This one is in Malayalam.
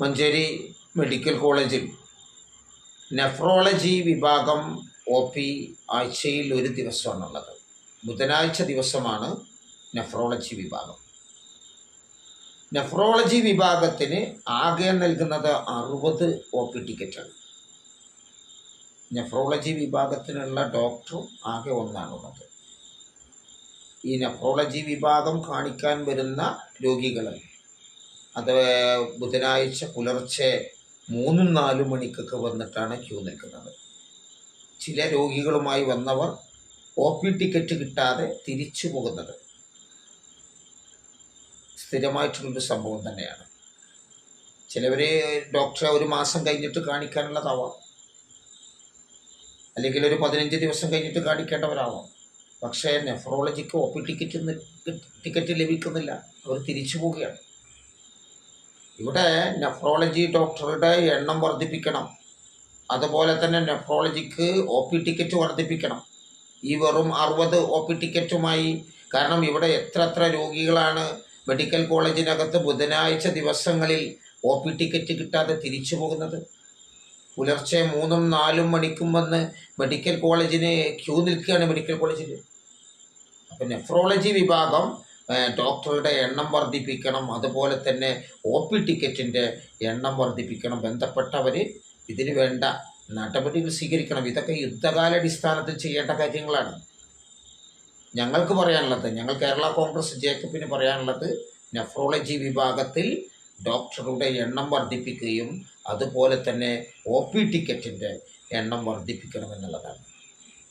മഞ്ചേരി മെഡിക്കൽ കോളേജിൽ നെഫ്രോളജി വിഭാഗം ഒ പി ആഴ്ചയിൽ ഒരു ദിവസമാണുള്ളത്. ബുധനാഴ്ച ദിവസമാണ് നെഫ്രോളജി വിഭാഗം. നെഫ്രോളജി വിഭാഗത്തിന് ആകെ നൽകുന്നത് അറുപത് ഒ പി ടിക്കറ്റാണ്. നെഫ്രോളജി വിഭാഗത്തിനുള്ള ഡോക്ടറും ആകെ ഒന്നാണുള്ളത്. ഈ നെഫ്രോളജി വിഭാഗം കാണിക്കാൻ വരുന്ന രോഗികൾ അത് ബുധനാഴ്ച പുലർച്ചെ മൂന്നും നാലും മണിക്കൊക്കെ വന്നിട്ടാണ് ക്യൂ നിൽക്കുന്നത്. ചില രോഗികളുമായി വന്നവർ ഒ പി ടിക്കറ്റ് കിട്ടാതെ തിരിച്ചു പോകുന്നത്. സ്ഥിരമായിട്ടുള്ളൊരു സംഭവം തന്നെയാണ്. ചിലവർ ഡോക്ടറെ ഒരു മാസം കഴിഞ്ഞിട്ട് കാണിക്കാനുള്ളതാവാം. അല്ലെങ്കിൽ ഒരു പതിനഞ്ച് ദിവസം കഴിഞ്ഞിട്ട് കാണിക്കേണ്ടവരാവാം. പക്ഷേ നെഫ്രോളജിക്ക് ഒ പി ടിക്കറ്റ് ടിക്കറ്റ് ലഭിക്കുന്നില്ല. അവർ തിരിച്ചു പോവുകയാണ്. ഇവിടെ നെഫ്രോളജി ഡോക്ടറുടെ എണ്ണം വർദ്ധിപ്പിക്കണം. അതുപോലെ തന്നെ നെഫ്രോളജിക്ക് ഒ പി ടിക്കറ്റ് വർദ്ധിപ്പിക്കണം. ഈ വെറും അറുപത് ഒ പി ടിക്കറ്റുമായി കാരണം ഇവിടെ എത്ര എത്ര രോഗികളാണ് മെഡിക്കൽ കോളേജിനകത്ത് ബുധനാഴ്ച ദിവസങ്ങളിൽ ഒ പി ടിക്കറ്റ് കിട്ടാതെ തിരിച്ചു പോകുന്നത്. പുലർച്ചെ മൂന്നും നാലും മണിക്കും വന്ന് മെഡിക്കൽ കോളേജിന് ക്യൂ നിൽക്കുകയാണ് മെഡിക്കൽ കോളേജിൽ അപ്പം നെഫ്രോളജി വിഭാഗം ഡോക്ടറുടെ എണ്ണം വർദ്ധിപ്പിക്കണം അതുപോലെ തന്നെ ഒ പി ടിക്കറ്റിന്റെ എണ്ണം വർദ്ധിപ്പിക്കണം ബന്ധപ്പെട്ടവർ ഇതിന് വേണ്ട നടപടികൾ സ്വീകരിക്കണം. ഇതൊക്കെ യുദ്ധകാലാടിസ്ഥാനത്തിൽ ചെയ്യേണ്ട കാര്യങ്ങളാണ്. ഞങ്ങൾക്ക് പറയാനുള്ളത് ഞങ്ങൾ കേരള കോൺഗ്രസ് ജേക്കബിന് പറയാനുള്ളത് നെഫ്രോളജി വിഭാഗത്തിൽ ഡോക്ടറുടെ എണ്ണം വർദ്ധിപ്പിക്കുകയും അതുപോലെ തന്നെ ഒ പി ടിക്കറ്റിന്റെ എണ്ണം വർദ്ധിപ്പിക്കണമെന്നുള്ളതാണ്